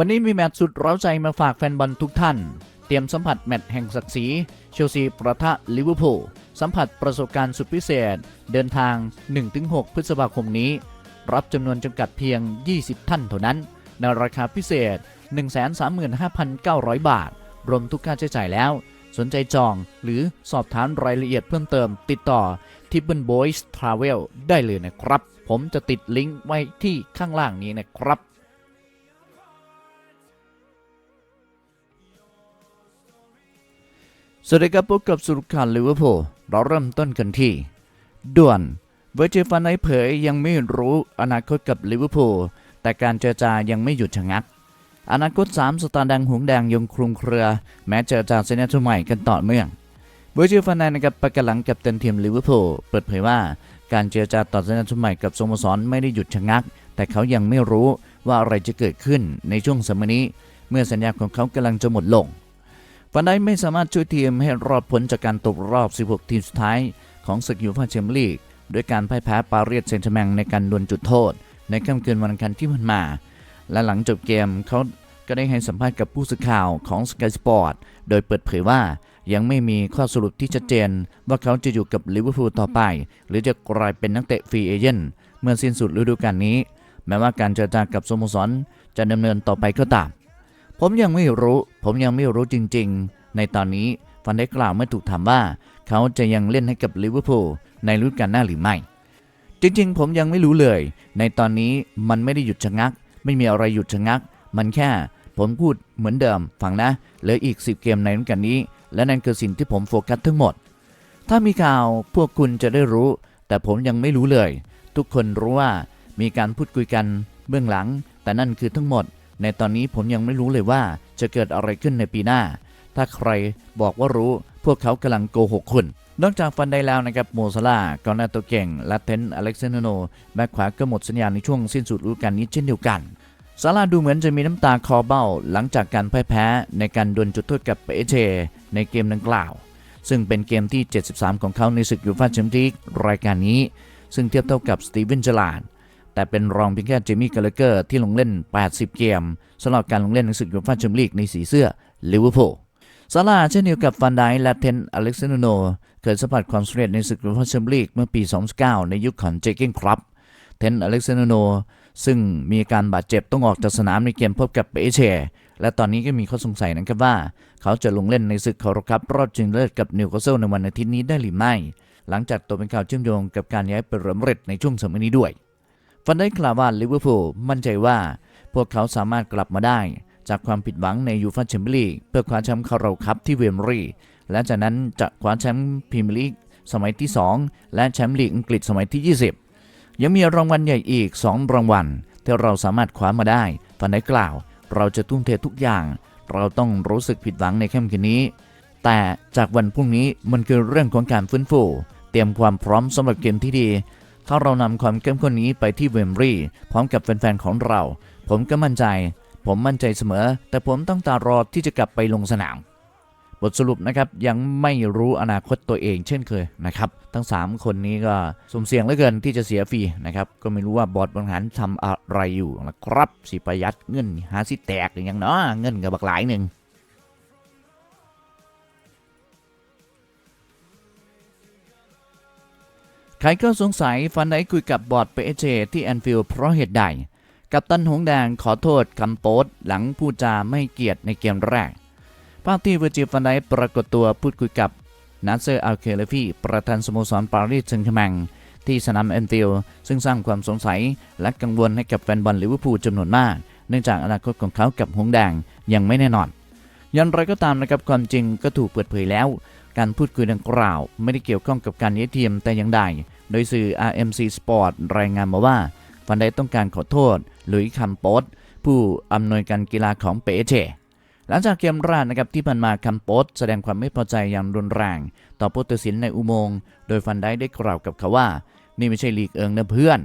วันนี้มีแมตช์สุดเร้าใจมาฝากแฟนบอลทุกท่าน เตรียมสัมผัสแมตช์แห่งศักดิ์ศรีเชลซีประทะลิเวอร์พูลสัมผัสประสบการณ์สุดพิเศษ เดินทาง 1-6 พฤษภาคมนี้ รับจำนวนจำกัดเพียง 20 ท่านเท่านั้น ในราคาพิเศษ 135,900 บาท รวมทุกค่าใช้จ่ายแล้ว สนใจจองหรือสอบถามรายละเอียดเพิ่มเติม ติดต่อ t i b b l Boys Travel ได้เลยนะครับ ผมจะติดลิงก์ไว้ที่ข้างล่างนี้นะครับ สวัสดีครับพบกับสุรการลิเวอร์พูลเราเริ่มต้นกันที่ ด่วนเวอร์จิฟันไนเผยยังไม่รู้อนาคตกับลิเวอร์พูลแต่การเจรจายังไม่หยุดชะงัก อนาคต 3 สตาร์ดังหงแดงยังคลุมเครือ แม้เจรจาเซนเนตุใหม่กันต่อเนื่องเวอร์จิฟันไนนะครับประกาศหลังกับเต็นทีมลิเวอร์พูลเปิดเผยว่าการเจรจาต่อสัญญาชุใหม่กับสโมสรไม่ได้หยุดชะงัก แต่เขายังไม่รู้ว่าอะไรจะเกิดขึ้นในช่วงสมัยนี้ เมื่อสัญญาของเขากำลังจะหมดลง ฟันได้ไม่สามารถช่วยทีมให้รอดพ้นจากการตกรอบ 16 ทีมสุดท้ายของศึกยูฟ่าแชมเปี้ยนลีกด้วยการพ่ายแพ้ปารีสแซงต์แชร์แมงในการดวลจุดโทษ ในค่ำคืนวันอังคารที่ผ่านมา และหลังจบเกมเขาก็ได้ให้สัมภาษณ์กับผู้สื่อข่าวของ Sky Sport โดยเปิดเผยว่ายังไม่มีข้อสรุปที่ชัดเจน ว่าเขาจะอยู่กับลิเวอร์พูลต่อไป หรือจะกลายเป็นนักเตะฟรีเอเจนต์เมื่อสิ้นสุดฤดูกาลนี้ แม้ว่าการเจรจากับสโมสรจะดำเนินต่อไปก็ตาม ผมยังไม่รู้ ผมยังไม่รู้จริงๆ ในตอนนี้ฟันได้กล่าวเมื่อถูกถามว่า เขาจะยังเล่นให้กับลิเวอร์พูลในฤดูกาลหน้าหรือไม่ จริงๆ ผมยังไม่รู้เลย ในตอนนี้มันไม่ได้หยุดชะงัก ไม่มีอะไรหยุดชะงัก มันแค่ ผมพูดเหมือนเดิมฟังนะเหลืออีก 10 เกมในฤดูกาลนี้ และนั่นคือสิ่งที่ผมโฟกัสทั้งหมด ถ้ามีข่าวพวกคุณจะได้รู้ แต่ผมยังไม่รู้เลย ทุกคนรู้ว่ามีการพูดคุยกันเบื้องหลัง แต่นั่นคือทั้งหมด ในตอนนี้ผมยังไม่รู้เลยว่าจะเกิดอะไรขึ้นในปีหน้า ถ้าใครบอกว่ารู้พวกเขากำลังโกหกคุณ นอกจากฟันได้แล้วนะครับโมซาลากอน้าตัวเก่ง และเทนอเล็กซานโนแบ็คขวาก็หมดสัญญาในช่วงสิ้นสุดฤดูกาลนี้เช่นเดียวกันซาลาดูเหมือนจะมีน้ำตาคอเบ้า หลังจากการพ่ายแพ้ในการดวลจุดโทษกับเปเชในเกมดังกล่าว ซึ่งเป็นเกมที่ 73 ของเขาในศึกยูฟ่าแชมเปี้ยนลีกรายการนี้ ซึ่งเทียบเท่ากับสตีเวนเจลาร์ แต่เป็นรองเพียงแค่เจมี่กาลเกอร์ที่ลงเล่น 80 เกมสำหรับการลงเล่นในศึกยูฟ่าแชมเปี้ยนลีกในสีเสื้อลิเวอร์พูลซาลาเช่นเดียวกับฟันไดและเทนอเล็กซานโนเคยสัมผัสความสำเร็จในศึกยูฟ่าแชมเปี้ยนลีกเมื่อปี 2009 ในยุคของเจเกนครับเทนอเล็กซานโนซึ่งมีอาการบาดเจ็บต้องออกจากสนามในเกมพบกับเปเชและตอนนี้ก็มีข้อสงสัยนะครับว่า เขาจะลงเล่นในศึกคาร์คัพรอบชิงเลิศกับนิวคาสเซิลในวันอาทิตย์นี้ได้หรือไม่ หลังจากตัวเป็นข่าวเชื่อมโยงกับการย้ายไปเรอัลมาดริดในช่วงสมัยนี้ด้วย ฟันได้กล่าวว่าลิเวอร์พูลมั่นใจว่า พวกเขาสามารถกลับมาได้ จากความผิดหวังในยูฟ่าแชมเปี้ยนลีกเพื่อคว้าแชมป์คาราคัพที่เวมบรีและจากนั้นจะคว้าแชมป์พรีเมียร์ลีกสมัยที่ 2 และแชมป์ลีกอังกฤษสมัยที่ 20 ยังมีรางวัลใหญ่อีก 2 รางวัลที่เราสามารถคว้ามาได้ฟันได้กล่าว เราจะทุ่มเททุกอย่าง เราต้องรู้สึกผิดหวังในค่ำคืนนี้ แต่จากวันพรุ่งนี้มันคือเรื่องของการฟื้นฟู เตรียมความพร้อมสำหรับเกมที่ดี ถ้าเรานำความเข้มข้นนี้ไปที่เวมรีย์พร้อมกับแฟนๆของเรา ผมก็มั่นใจ ผมมั่นใจเสมอ แต่ผมต้องตารอที่จะกลับไปลงสนาม บทสรุปนะครับยังไม่รู้อนาคตตัวเองเช่นเคยนะครับทั้ง 3 คนนี้ก็สมเสียงเหลือเกินที่จะเสียฟรีนะครับก็ไม่รู้ว่าบอร์ดบริหารทำอะไรอยู่นะครับสิประหยัดเงินหาสิแตกอย่างเนาะเงินกับบักหลายหนึ่ง ใครก็สงสัยฟันไดคุยกับบอร์ดเปเจที่แอนฟิลด์เพราะเหตุใด กับตันหงแดงขอโทษคำโพสต์หลังพูดจาไม่เกียรติในเกมแรกภาพที่เวอร์จิฟันไดปรากฏตัวพูดคุยกับนัสเซอร์อัลเคเลฟีประธานสโมสรปารีสแซงต์แชร์แมงที่สนามแอนฟิลด์ซึ่งสร้างความสงสัยและกังวลให้กับแฟนบอลลิเวอร์พูลจำนวนมาก เนื่องจากอนาคตของเขากับหงแดงยังไม่แน่นอนอย่างไรก็ตามนะครับความจริงก็ถูกเปิดเผยแล้ว การพูดคุยดังกล่าว ไม่ได้เกี่ยวข้องกับการย้ายทียมแต่อย่างใด โดยสื่อ RMC Sport รายงานมาว่าฟันไดต้องการขอโทษหลุยคัมโปสผู้อำนวยการกีฬาของเปเชหลังจากเกมแรกนะครับที่ผ่านมาคัมโปสแสดงความไม่พอใจอย่างรุนแรง ต่อผู้ตัดสินในอุโมงค์โดยฟันไดได้กล่าวกับเขาว่า นี่ไม่ใช่ลีกเอิงนะเพื่อน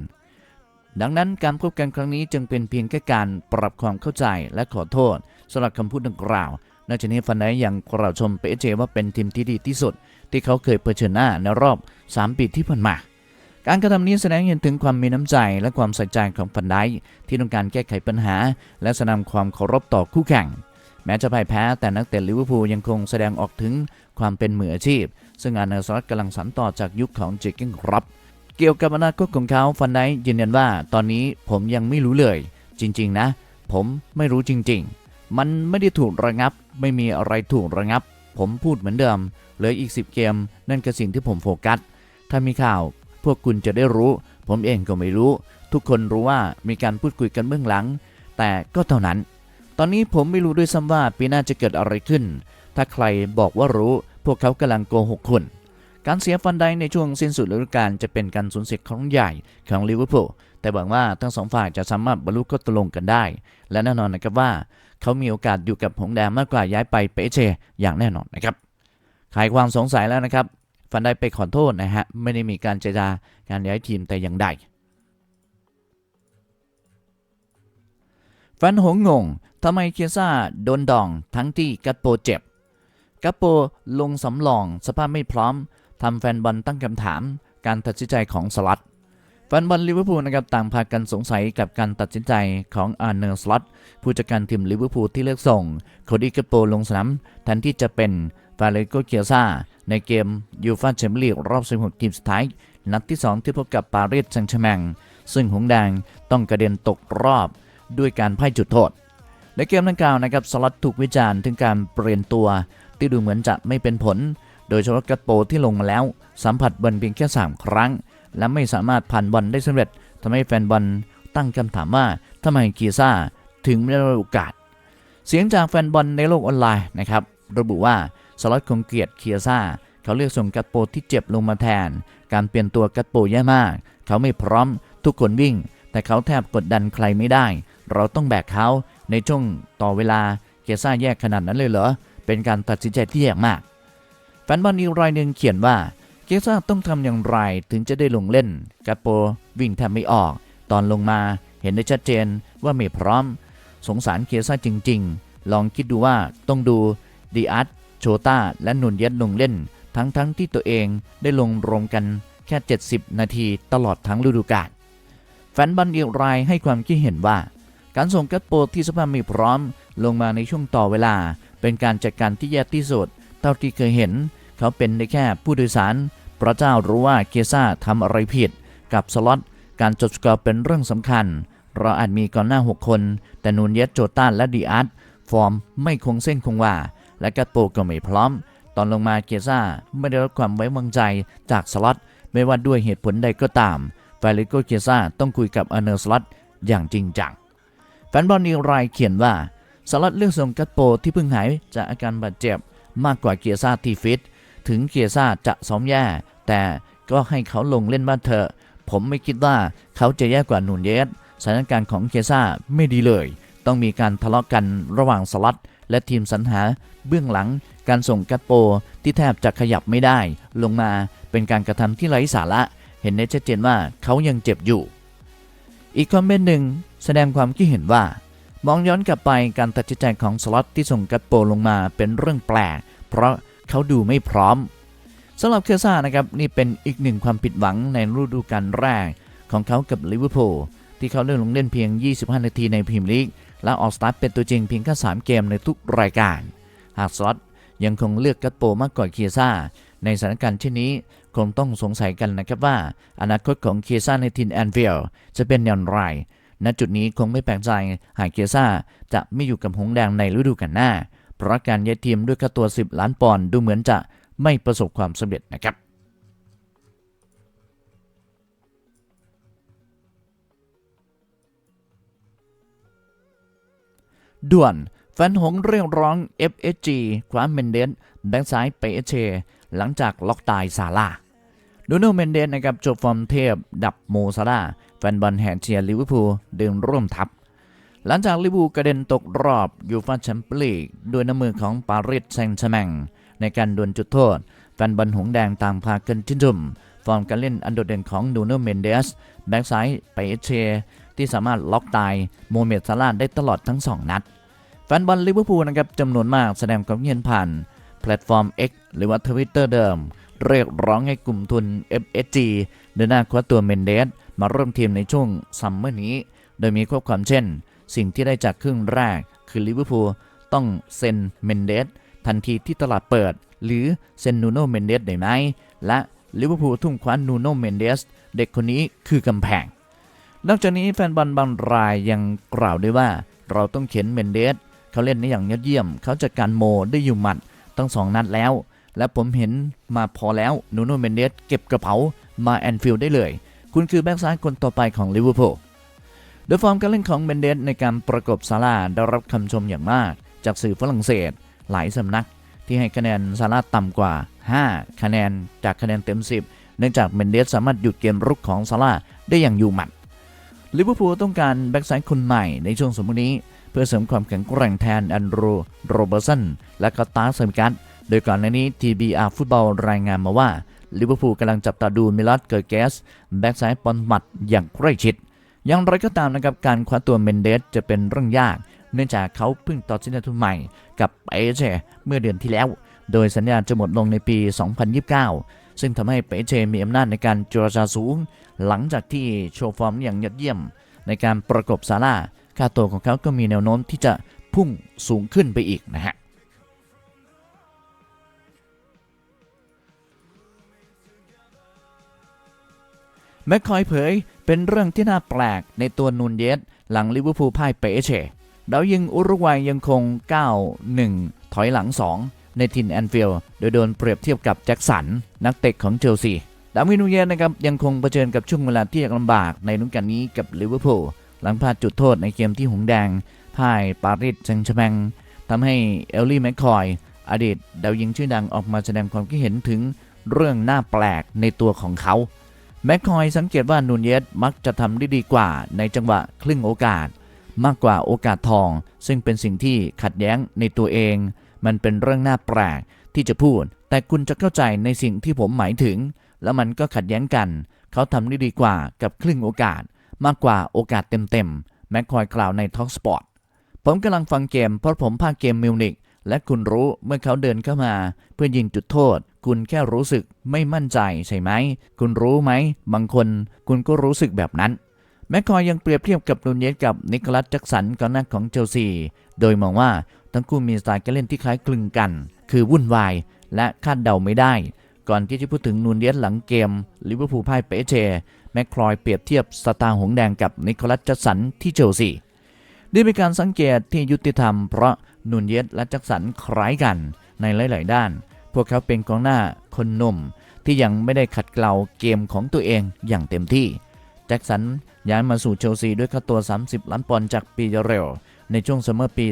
ดังนั้นการพบกันครั้งนี้จึงเป็นเพียงแค่การปรับความเข้าใจและขอโทษสำหรับคำพูดดังกล่าว นอกจากนี้ฟันไดยังกล่าวชมเปเจว่าเป็นทีมที่ดีที่สุด ที่เขาเคยเผชิญหน้าในรอบ 3 ปีที่ผ่านมา การกระทำนี้แสดงให้เห็นถึงความมีน้ำใจและความใส่ใจของฟันไดที่ต้องการแก้ไขปัญหา และแสดงความเคารพต่อคู่แข่ง แม้จะพ่ายแพ้แต่นักเตะลิเวอร์พูลยังคงแสดงออกถึงความเป็นมืออาชีพ ซึ่งอาร์เนอร์สล็อตกำลังสานต่อจากยุคของเจคเกนครับเกี่ยวกับอนาคตของเขาฟันไดยืนยันว่า ตอนนี้ผมยังไม่รู้เลย จริง ๆ นะ ผมไม่รู้จริง ๆ มันไม่ได้ถูกระงับ ไม่มีอะไรถูกระงับ ผมพูดเหมือนเดิมเหลืออีก 10 เกม นั่นคือสิ่งที่ผมโฟกัส ถ้ามีข่าว พวกคุณจะได้รู้ ผมเองก็ไม่รู้ ทุกคนรู้ว่ามีการพูดคุยกันเบื้องหลัง แต่ก็เท่านั้น ตอนนี้ผมไม่รู้ด้วยซ้ำว่าปีหน้าจะเกิดอะไรขึ้น ถ้าใครบอกว่ารู้ พวกเขากำลังโกหกคุณการเสียฟันไดในช่วงสิ้นสุดฤดูกาลจะเป็นการสูญเสียครั้งใหญ่ของลิเวอร์พูลแต่หวังว่าทั้งสองฝ่ายจะสามารถบรรลุข้อตกลงกันได้ และแน่นอนนะครับว่า เขามีโอกาสอยู่กับหงแดงมากกว่าย้ายไปเปเชอย่างแน่นอนนะครับคลายความสงสัยแล้วนะครับฟันได้ไปขอโทษนะฮะไม่ได้มีการเจรจาการย้ายทีมแต่อย่างใดฟันหงงงทำไมเคียซ่าโดนดองทั้งที่กัปโปเจ็บกัปโปลงสำรองสภาพไม่พร้อมทำแฟนบอลตั้งคำถามการตัดสินใจของสลัด ฟนบอลลิเวอร์พูลนะครับต่างพากันสงสัยกับการตัดสินใจของอาร์เนอร์สล็อตผู้จัดการทีมลิเวอร์พูลที่เลือกส่งโคดี้กัปโปลงสนามแทนที่จะเป็นฟาเลโกเคียซ่าในเกมยูฟ่าแชมเปี้ยนลีกรอบ 16 ทีมสุดท้าย นัดที่ 2 ที่พบกับปารีสแซงต์แชร์แมงซึ่งหงส์แดงต้องกระเด็นตกรอบด้วยการพ่ายจุดโทษ ในเกมดังกล่าวนะครับสล็อตถูกวิจารณ์ถึงการเปลี่ยนตัว ที่ดูเหมือนจะไม่เป็นผล โดยเฉพาะกัปโปที่ลงมาแล้ว สัมผัสบอลเพียงแค่ 3 ครั้ง และไม่สามารถผ่านบอลได้สำเร็จทำให้แฟนบอลตั้งคำถามว่าทำไมกีซ่าถึงไม่ได้รับโอกาส เสียงจากแฟนบอลในโลกออนไลน์นะครับระบุว่าสล็อตคงเกียดเคียซ่าเขาเลือกส่งกัตโปที่เจ็บลงมาแทน การเปลี่ยนตัวกัตโปแย่มาก เขาไม่พร้อมทุกคนวิ่ง แต่เขาแทบกดดันใครไม่ได้ เราต้องแบกเขาในช่วงต่อเวลาเกียซ่าแยกขนาดนั้นเลยเหรอเป็นการตัดสินใจที่แย่มากแฟนบอลอีกรายหนึ่งเขียนว่า เกซ่าต้องทำอย่างไรถึงจะได้ลงเล่นกัตโปวิ่งแทบไม่ออก ตอนลงมาเห็นได้ชัดเจนว่าไม่พร้อม สงสารเกซ่าจริง ๆ ลองคิดดูว่าต้องดูดีอาร์ตโชต้าและนุนเย็ดลงเล่น ทั้งๆทที่ตัวเองได้ลงรวมกันแค่ 70 นาทีตลอดทั้งฤดูกาลแฟนบอลอีกรายให้ความคิดเห็นว่า การส่งกัตโปที่สภาพไม่พร้อม ลงมาในช่วงต่อเวลา เป็นการจัดการที่แย่ที่สุดเท่าที่เคยเห็น เขาเป็นได้แค่ผู้โดยสาร พระเจ้ารู้ว่าเคียซ่าทำอะไรผิด กับสล็อตการจดสกอร์เป็นเรื่องสำคัญ เราอาจมีก่อนหน้า 6 คน แต่นูนเยสโจต้าและดีอาร์ตฟอร์มไม่คงเส้นคงวาและกัตโปก็ไม่พร้อม ตอนลงมาเกียซ่าไม่ได้รับความไว้วางใจจากสล็อตไม่ว่าด้วยเหตุผลใดก็ตามฟาลิโกเกียซ่าต้องคุยกับอเนอร์สล็อตอย่างจริงจังแฟนบอลอีรายเขียนว่าสล็อตเลือกส่งกัตโปที่เพิ่งหายจากอาการบาดเจ็บมากกว่าเกียซ่าที่ฟิต ถึงเกียซ่าจะซ้อมแย่ แต่ก็ให้เขาลงเล่นบ้านเถอะ ผมไม่คิดว่าเขาจะแย่กว่านูนเยสสถานการณ์ของเกียซ่าไม่ดีเลย ต้องมีการทะเลาะกันระหว่างสล็อตและทีมสรรหา เบื้องหลังการส่งกัตโปที่แทบจะขยับไม่ได้ ลงมาเป็นการกระทำที่ไร้สาระ เห็นได้ชัดเจนว่าเขายังเจ็บอยู่ อีกคอมเมนต์หนึ่งแสดงความคิดเห็นว่า มองย้อนกลับไปการตัดสินใจของสล็อตที่ส่งกัตโปลงมาเป็นเรื่องแปลก เพราะ เขาดูไม่พร้อมสำหรับเคซ่านะครับนี่เป็นอีกหนึ่งความผิดหวังในฤดูกาลแรกของเขากับลิเวอร์พูลที่เขาเล่นลงเล่นเพียง 25 นาทีในพรีเมียร์ลีก และออกสตาร์ทเป็นตัวจริงเพียงแค่3เกมในทุกรายการ หากสล็อตยังคงเลือกกัตโปมากกว่าเคียซ่า ในสถานการณ์เช่นนี้คงต้องสงสัยกันนะครับว่า อนาคตของเคียซ่าในทีมแอนฟิลจะเป็นอย่างไรณจุดนี้คงไม่แปลกใจหากเคียซ่าจะไม่อยู่กับหงส์แดงในฤดูกาลหน้า เพราะการย้ายทีมด้วยค่าตัว 10 ล้านปอนด์ดูเหมือนจะไม่ประสบความสำเร็จนะครับด่วนแฟนหงเรียกร้อง FSG คว้าเมนเดสแบ็กซ้ายไปเอเชหลังจากล็อกตายซาร่าดูโนเมนเดสนะครับจบฟอร์มเทพ ดับโมซาร่าแฟนบอลแห่เชียร์ลิเวอร์พูลเดินร่วมทัพ หลังจากลิเวอร์พูกระเด็นตกรอบยูฟ่าแชมเปี้ยนลีกด้วยน้ำมือของปารีสแซงต์แชแมงในการดวลจุดโทษ แฟนบอลหงแดงต่างพากันชื่นชมฟอร์มการเล่นอันโดดเด่นของดูโนเมนเดสแบ็กซ้ายไปเอเชที่สามารถล็อกตายโมเมดซาร่าได้ตลอดทั้ง 2 นัด แฟนบอลลิเวอร์พูลนะครับจำนวนมากแสดงความเห็นผ่าน แพลตฟอร์ม X หรือว่าทวิตเตอร์เดิม เรียกร้องให้กลุ่มทุน FSG เดินหน้าคว้าตัวเมนเดสมาเริ่มทีมในช่วงซัมเมอร์นี้ โดยมีข้อความเช่น สิ่งที่ได้จากครึ่งแรก คือลิเวอร์พูลต้องเซ็นเมนเดสทันทีที่ตลาดเปิด หรือเซ็นนูโนเมนเดสได้ไหม และลิเวอร์พูลทุ่มคว้านูโนเมนเดสเด็กคนนี้คือกำแพง นอกจากนี้แฟนบอลบางรายยังกล่าวด้วยว่า เราต้องเข็นเมนเดสเขาเล่นได้อย่างยอดเยี่ยม เขาจัดการโมได้อยู่หมัดตั้งสองนัดแล้ว และผมเห็นมาพอแล้วนูโนเมนเดสเก็บกระเป๋ามาแอนฟิลด์ได้เลย คุณคือแบ็กซ้ายคนต่อไปของลิเวอร์พูล โดยฟอร์มการเล่นของเมนเดสในการประกบซาร่าได้รับคำชมอย่างมาก จากสื่อฝรั่งเศส หลายสำนัก ที่ให้คะแนนซาร่าต่ำกว่า 5 คะแนนจากคะแนนเต็ม 10 เนื่องจากเมนเดสสามารถหยุดเกมรุกของซาร่าได้อย่างอยู่หมัดลิเวอร์พูลต้องการแบ็กซ้ายคนใหม่ในช่วงสมมุตินี้ เพื่อเสริมความแข็งแกร่งแทนอันโรโรเบอร์สันและก็ตาร์เซมิกัสโดยก่อนหน้านี้ TBR ฟุตบอลรายงานมาว่าลิเวอร์พูลกำลังจับตาดูมิลัสเกิร์เกสแบ็กซ้ายปอนหมัดอย่างใกล้ชิด อย่างไรก็ตามนะครับการคว้าตัวเมนเดสจะเป็นเรื่องยาก เนื่องจากเขาเพิ่งต่อสัญญาทุนใหม่กับเอเจเมื่อเดือนที่แล้ว โดยสัญญาจะหมดลงในปี 2029 ซึ่งทำให้เปเจมีอำนาจในการเจรจาสูง หลังจากที่โชว์ฟอร์มอย่างยอดเยี่ยม ในการประกบซาร่าค่าตัวของเขาก็มีแนวโน้มที่จะพุ่งสูงขึ้นไปอีกนะฮะ แมคคอยเผยเป็นเรื่องที่น่าแปลกในตัวนูนเยสหลังลิเวอร์พูลพ่ายเปเชดาวยิงอุรุกวัยยังคง 9-1 ถอยหลัง 2 ในทินแอนฟิลด์โดยโดนเปรียบเทียบกับแจ็คสัน นักเตะของเชลซีดาวินนูเยสนะครับยังคงเผชิญกับช่วงเวลาที่ยากลำบากในฤดูกาลนี้กับลิเวอร์พูลหลังพลาดจุดโทษในเกมที่หงแดงพ่ายปารีสแซงต์แชร์แมงทำให้เอลลี่แมคคอยอดีตดาวยิงชื่อดังออกมาแสดงความคิดเห็นถึงเรื่องน่าแปลกในตัวของเขา แมคคอยสังเกตว่านูนเยสมักจะทำได้ดีกว่าในจังหวะครึ่งโอกาส มากกว่าโอกาสทอง ซึ่งเป็นสิ่งที่ขัดแย้งในตัวเอง มันเป็นเรื่องน่าแปลกที่จะพูด แต่คุณจะเข้าใจในสิ่งที่ผมหมายถึง แล้วมันก็ขัดแย้งกัน เขาทำได้ดีกว่ากับครึ่งโอกาส มากกว่าโอกาสเต็มๆแมคคอยกล่าวในท a l k สปอร์ตผมกำลังฟังเกมเพราะผมพากเกมมิวนิกและคุณรู้เมื่อเขาเดินเข้ามา เพื่อยิงจุดโทษ คุณแค่รู้สึกไม่มั่นใจใช่ไหม คุณรู้ไหม บางคนคุณก็รู้สึกแบบนั้น แมคคอยยังเปรียบเทียบกับนูนเยสกับนิโคลัสแจ็กสันกองหน้าของเชลซี โดยมองว่าทั้งคู่มีสไตล์การเล่นที่คล้ายคลึงกัน คือวุ่นวาย และคาดเดาไม่ได้ ก่อนที่จะพูดถึงนูนเยสหลังเกมลิเวอร์พูลพ่ายเปเชแมคคอยเปรียบเทียบสตาร์หงแดงกับนิโคลัสแจ็กสันที่เชลซีนี่เป็นการสังเกตที่ยุติธรรมเพราะนูนเยสและจ็คสันคล้ายกันในหลาย ๆ ด้าน พวกเขาเป็นกองหน้าคนหนุ่มที่ยังไม่ได้ขัดเกลาเกมของตัวเองอย่างเต็มที่ แจ็คสันย้ายมาสู่เชลซีด้วยค่าตัว 30 ล้านปอนด์จากปีเรลในช่วงซัมเมอร์ปี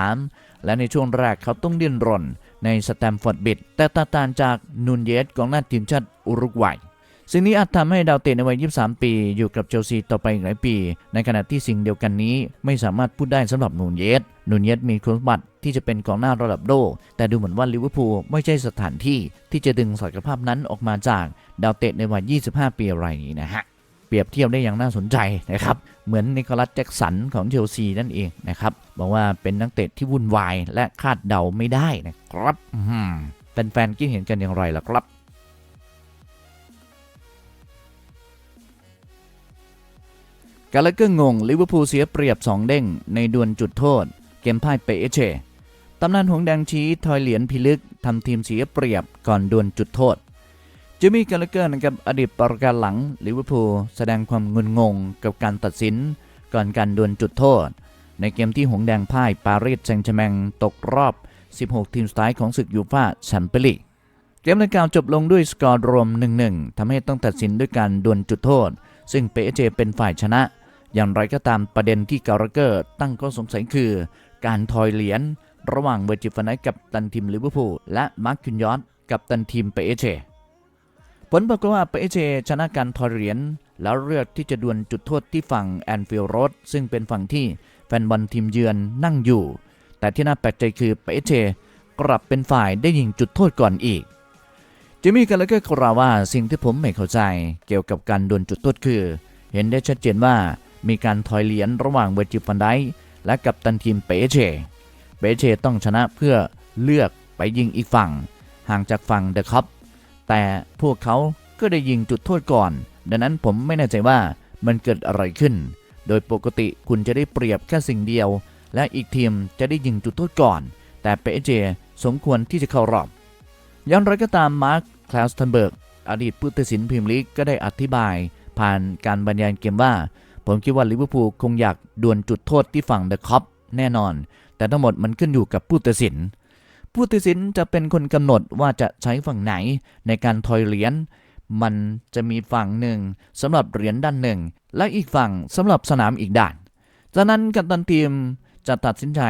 2023 และในช่วงแรกเขาต้องดิ้นรนในสแตมฟอร์ดบิดแต่ตาตานจากนูนเยสกองหน้าทีมชาติอุรุกวัย สิ่งนี้อาจทำให้ดาวเตะในวัย 23 ปี อยู่กับเชลซีต่อไปอีกหลายปี ในขณะที่สิ่งเดียวกันนี้ไม่สามารถพูดได้สำหรับนูนเยสนูนเยสมีคุณสมบัติที่จะเป็นกองหน้าระดับโลก แต่ดูเหมือนว่าลิเวอร์พูลไม่ใช่สถานที่ที่จะดึงศักยภาพนั้นออกมาจากดาวเตะในวัย 25 ปีรายนี้นะฮะเปรียบเทียบได้อย่างน่าสนใจนะครับ เหมือนนิโคลัสแจ็กสันของเชลซีนั่นเองนะครับ บอกว่าเป็นนักเตะที่วุ่นวายและคาดเดาไม่ได้นะครับแฟนๆคิดเห็นกันอย่างไรล่ะครับ กาเลเกอร์งงลิเวอร์พูลเสียเปรียบ 2 เด้ง ในดวลจุดโทษ เกมพ่ายเปเอชตำนานหงแดงชี้ทอยเหรียญพิลึกทำทีมเสียเปรียบก่อนดวลจุดโทษจิมมี่กาเลเกอร์นะครับอดีตประการหลังลิเวอร์พูลแสดงความงุนงงกับการตัดสิน ก่อนการดวลจุดโทษ ในเกมที่หงแดงพ่ายปารีสแซงต์แชร์แมงตกรอบ 16 ทีมสุดท้ายของศึกยูฟ่าแชมเปี้ยนลีกเกมดังกล่าวจบลงด้วยสกอร์รวม 1-1ทำให้ต้องตัดสินด้วยการดวลจุดโทษ ซึ่งเปเจเป็นฝ่ายชนะ อย่างไรก็ตามประเด็นที่กาลาเกอร์ตั้งข้อสงสัยคือ การทอยเหรียญระหว่างเวอร์จิฟนไนท์กับตันทีมลิเวอร์พูลและมาร์คคินยอสกับตันทีมเปเจผลปรากฏว่าเปเจชชนะการทอยเหรียญแล้วเลือกที่จะดวลจุดโทษที่ฝั่งแอนฟิลด์โรดซึ่งเป็นฝั่งที่แฟนบอลทีมเยือนนั่งอยู่ แต่ที่น่าแปลกใจคือเปเจกลับเป็นฝ่ายได้ยิงจุดโทษก่อนอีกจิมมี่กันแล้วก็กล่าวว่าสิ่งที่ผมไม่เข้าใจ เกี่ยวกับการดวลจุดโทษคือ เห็นได้ชัดเจนว่า มีการถอยเหรียญระหว่างเวอร์จิฟันไดและกับตันทีมเปเช เปเชต้องชนะเพื่อเลือกไปยิงอีกฝั่ง ห่างจากฝั่งเดอะคัพแต่พวกเขาก็ได้ยิงจุดโทษก่อน ดังนั้นผมไม่แน่ใจว่ามันเกิดอะไรขึ้น โดยปกติคุณจะได้เปรียบแค่สิ่งเดียว และอีกทีมจะได้ยิงจุดโทษก่อน แต่เปเจสมควรที่จะเข้ารอบอย่างไรก็ตามมาร์คคลาสตันเบิร์กอดีตผู้ตัดสินพรีเมียร์ลีกก็ได้อธิบาย ผ่านการบรรยายเกมว่า ผมคิดว่าลิเวอร์พูลคงอยากดวลจุดโทษที่ฝั่งเดอะคอปแน่นอน แต่ทั้งหมดมันขึ้นอยู่กับผู้ตัดสิน ผู้ตัดสินจะเป็นคนกำหนดว่าจะใช้ฝั่งไหนในการทอยเหรียญ มันจะมีฝั่งหนึ่งสำหรับเหรียญด้านหนึ่ง และอีกฝั่งสำหรับสนามอีกด้าน จากนั้นกัปตันทีมจะตัดสินใจ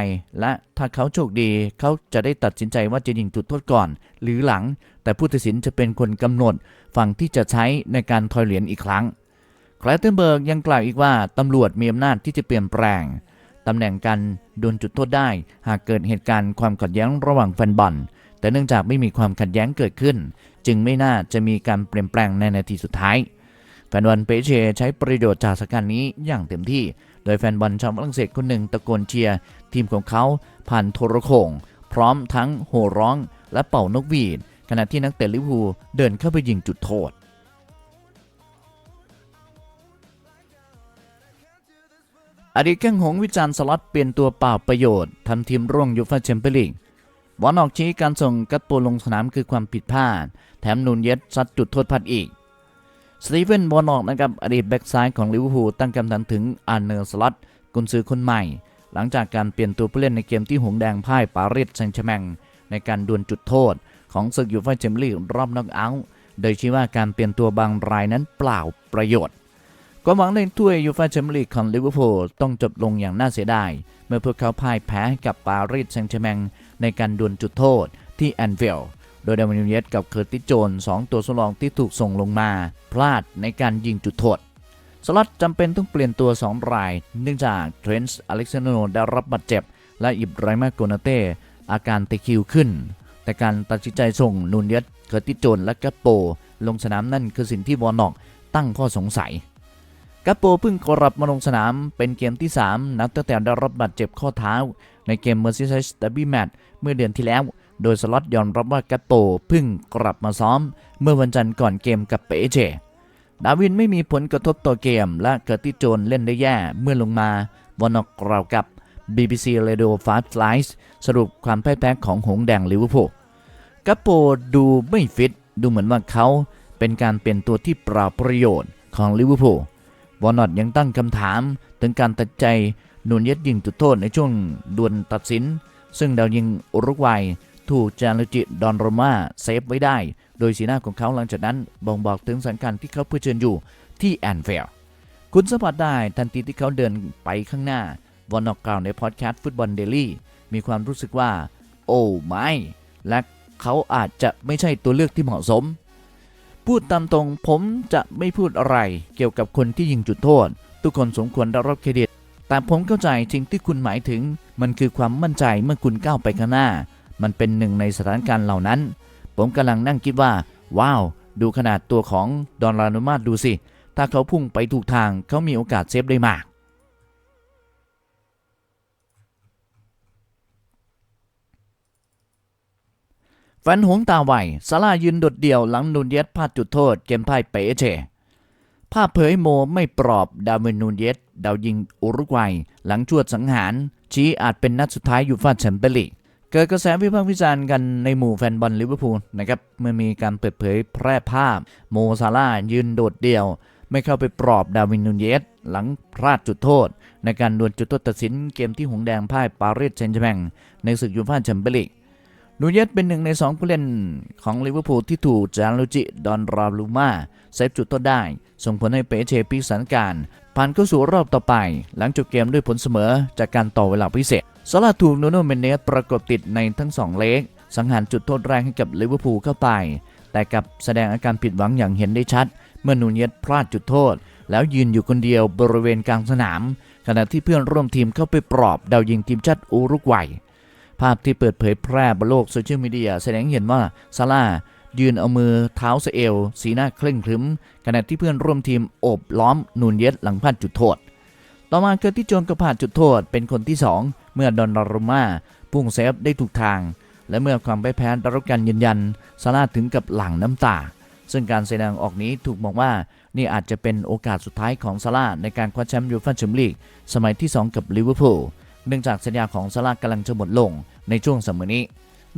และถ้าเขาโชคดีเขาจะได้ตัดสินใจว่าจะยิงจุดโทษก่อน หรือหลัง แต่ผู้ตัดสินจะเป็นคนกำหนดฝั่งที่จะใช้ในการทอยเหรียญอีกครั้ง แคลเทนเบิร์กยังกล่าวอีกว่าตำรวจมีอำนาจที่จะเปลี่ยนแปลงตำแหน่งการโดนจุดโทษได้ หากเกิดเหตุการณ์ความขัดแย้งระหว่างแฟนบอลแต่เนื่องจากไม่มีความขัดแย้งเกิดขึ้น จึงไม่น่าจะมีการเปลี่ยนแปลงในนาทีสุดท้าย แฟนบอลเปเชใช้ประโยชน์จากสถานการณ์นี้อย่างเต็มที่ โดยแฟนบอลชาวฝรั่งเศสคนหนึ่งตะโกนเชียร์ทีมของเขาผ่านโทรโขงพร้อมทั้งโห่ร้องและเป่านกหวีดขณะที่นักเตะลิเวอร์พูลเดินเข้าไปยิงจุดโทษ อดีตแข้งหงวิจารณ์สล็อตเปลี่ยนตัวเปล่าประโยชน์ทำทีมร่วงยูฟ่าแชมเปี้ยนลีกวอนออกชี้การส่งกัตโปลงสนามคือความผิดพลาด แถมนูนเย็ดซัดจุดโทษพลาดอีก สตีเฟนวอนออกนะครับอดีตแบ็กซ้ายของลิเวอร์พูลตั้งคำถามถึงอาร์เนอร์สล็อตกุนซือคนใหม่ หลังจากการเปลี่ยนตัวผู้เล่นในเกมที่หงแดงพ่ายปารีสแซงต์แชร์แมงในการดวลจุดโทษ ของศึกยูฟ่าแชมเปี้ยนลีกรอบน็อกเอาท์โดยชี้ว่าการเปลี่ยนตัวบางรายนั้นเปล่าประโยชน์ ความหวังในถ้วยยูฟ่าแชมเปี้ยนลีกของลิเวอร์พูลต้องจบลงอย่างน่าเสียดาย เมื่อพวกเขาพ่ายแพ้ให้กับปารีสแซงต์แชร์แมงในการดวลจุดโทษที่แอนฟิลด์โดยดาวินนูเยสกับเคอร์ติโจนสองตัวสำรองที่ถูกส่งลงมา พลาดในการยิงจุดโทษสล็อตจำเป็นต้องเปลี่ยนตัว 2 ราย เนื่องจากเทรนส์อเล็กซานโนได้รับบาดเจ็บ และอิบราฮิมาโกนาเต้อาการตะคิวขึ้น แต่การตัดสินใจส่งนูนเยสเคอร์ติโจนและกัปโป ลงสนามนั่นคือสิ่งที่วอนอกตั้งข้อสงสัย กัปโปเพิ่งกลับมาลงสนามเป็นเกมที่ 3 นับตั้งแต่ได้รับบาดเจ็บข้อเท้า ในเกมเมอร์ซิไซส์ดับบี้แมตช์เมื่อเดือนที่แล้ว โดยสล็อตยอมรับว่ากัปโปเพิ่งกลับมาซ้อม เมื่อวันจันทร์ก่อนเกมกับเปเจดาวินไม่มีผลกระทบต่อเกม และเกิดที่โจนเล่นได้แย่เมื่อลงมาวอนอกกล่าวกับ BBC Radio Fast Flies สรุปความแพ่ายแพ้ของหงแดงลิเวอร์พูลกัปโปดูไม่ฟิต ดูเหมือนว่าเขาเป็นการเปลี่ยนตัวที่เปล่าประโยชน์ของลิเวอร์พูล วอนอตยังตั้งคำถามถึงการตัดใจนูนเย็ดยิงจุดโทษในช่วงดวลตัดสิน ซึ่งดาวยิงอุรุกวัยถูกจารุจิดอนโรมาเซฟไว้ได้ โดยสีหน้าของเขาหลังจากนั้นบ่งบอกถึงสถานการณ์ที่เขาเผชิญอยู่ที่แอนเฟลคุณสัมผัสได้ทันทีที่เขาเดินไปข้างหน้าวอนอตกล่าวในพอดแคสต์ฟุตบอลเดลี่มีความรู้สึกว่า โอ้ไม่และเขาอาจจะไม่ใช่ตัวเลือกที่เหมาะสม พูดตามตรงผมจะไม่พูดอะไรเกี่ยวกับคนที่ยิงจุดโทษ ทุกคนสมควรได้รับเครดิต แต่ผมเข้าใจสิ่งที่คุณหมายถึง มันคือความมั่นใจเมื่อคุณก้าวไปข้างหน้า มันเป็นหนึ่งในสถานการณ์เหล่านั้น ผมกำลังนั่งคิดว่า ว้าว ดูขนาดตัวของดอนลานุมาตดูสิ ถ้าเขาพุ่งไปถูกทางเขามีโอกาสเซฟได้มาก แฟนหงตาไหวซาร่ายืนโดดเดี่ยวหลังนูนเยสพลาดจุดโทษเกมพ่ายเปเชภาพเผยโมไม่ปลอบดาวินนูนเยสดาวยิงอุรุกวัย หลังชวดสังหาร ชี้อาจเป็นนัดสุดท้ายอยู่ฟ่าแชมเปี้ยนลีกเกิดกระแสวิพากษ์วิจารณ์กันในหมู่แฟนบอลลิเวอร์พูลนะครับเมื่อมีการเปิดเผยแพร่ภาพ โมซาร่ายืนโดดเดี่ยว ไม่เข้าไปปลอบดาวินนูนเยสหลังพลาดจุดโทษ ในการดวลจุดโทษตัดสินเกมที่หงแดงพ่ายปารีสแซงต์แชร์แมงในศึกยูฟ่าแชมเปี้ยนลีก นูเยสเป็นหนึ่งในสองผู้เล่นของลิเวอร์พูลที่ถูกจารุจิดอนราลูมาเซฟจุดโทษได้ ส่งผลให้เปเชพลิสถานการ์ผ่านเข้าสู่รอบต่อไป หลังจบเกมด้วยผลเสมอจากการต่อเวลาพิเศษซาลาถูกนูโนเมนเนสประกบติดในทั้งสองเลกสังหารจุดโทษแรงให้กับลิเวอร์พูลเข้าไป แต่กับแสดงอาการผิดหวังอย่างเห็นได้ชัด เมื่อนูเยสพลาดจุดโทษ แล้วยืนอยู่คนเดียวบริเวณกลางสนาม ขณะที่เพื่อนร่วมทีมเข้าไปปลอบดาวยิงทีมชาติอุรุกวัย ภาพที่เปิดเผยแพร่บนโลกโซเชียลมีเดียแสดงเห็นว่าซาร่ายืนเอามือเท้าสเอวสีหน้าเคร่งครึมขณะที่เพื่อนร่วมทีมโอบล้อมนูนเยสหลังพลาดจุดโทษ ต่อมาเกิดที่โจนก็พลาดจุดโทษเป็นคนที่ 2 เมื่อดอนนารุมาพุ่งเซฟได้ถูกทาง และเมื่อความพ่ายแพ้ได้รับการยืนยันซาร่าถึงกับหลั่งน้ำตา ซึ่งการแสดงออกนี้ถูกมองว่านี่อาจจะเป็นโอกาสสุดท้ายของซาร่าในการคว้าแชมป์ยูฟ่าแชมเปี้ยนลีกสมัยที่ 2 กับลิเวอร์พูล เนื่องจากสัญญาของซาร่ากำลังจะหมดลงในช่วงสมัยนี้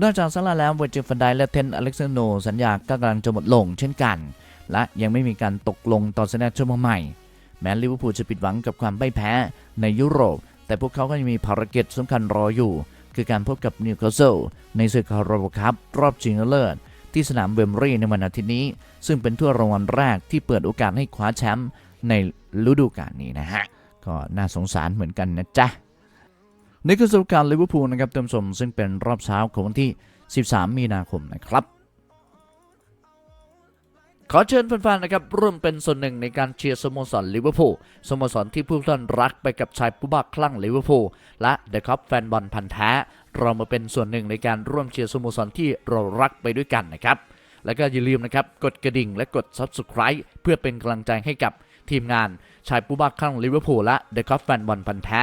นอกจากซาร่าแล้วเวจิฟันไดและเทนอเล็กซานโนสัญญาก็กำลังจะหมดลงเช่นกัน และยังไม่มีการตกลงต่อสัญญาชั่วโมงใหม่ แม้ลิเวอร์พูลจะผิดหวังกับความไม่แพ้ในยุโรป แต่พวกเขาก็ยังมีภารกิจสำคัญรออยู่ คือการพบกับนิวคาสเซิลในศึกคาราบคัพรอบชิงเลิศที่สนามเบมบรีในวันอาทิตย์นี้ ซึ่งเป็นทั่วรางวัลแรกที่เปิดโอกาสให้คว้าแชมป์ในฤดูกาลนี้นะฮะก็น่าสงสารเหมือนกันนะจ๊ะ นี่คือสรุปการลิเวอร์พูลนะครับเติมสมซึ่งเป็นรอบเช้าของวันที่ 13 มีนาคมนะครับ ขอเชิญแฟนๆนะครับร่วมเป็นส่วนหนึ่งในการเชียร์สโมสรลิเวอร์พูลสโมสรที่ผู้ท่านรักไปกับชายผู้บ้าคลั่งลิเวอร์พูลและเดอะคัพแฟนบอลพันธ์แท้ เรามาเป็นส่วนหนึ่งในการร่วมเชียร์สโมสรที่เรารักไปด้วยกันนะครับแล้วก็อย่าลืมนะครับกดกระดิ่งและกด Subscribe เพื่อเป็นกำลังใจให้กับทีมงานชายผู้บ้าคลั่งลิเวอร์พูลและเดอะคัพแฟนบอลพันธ์แท้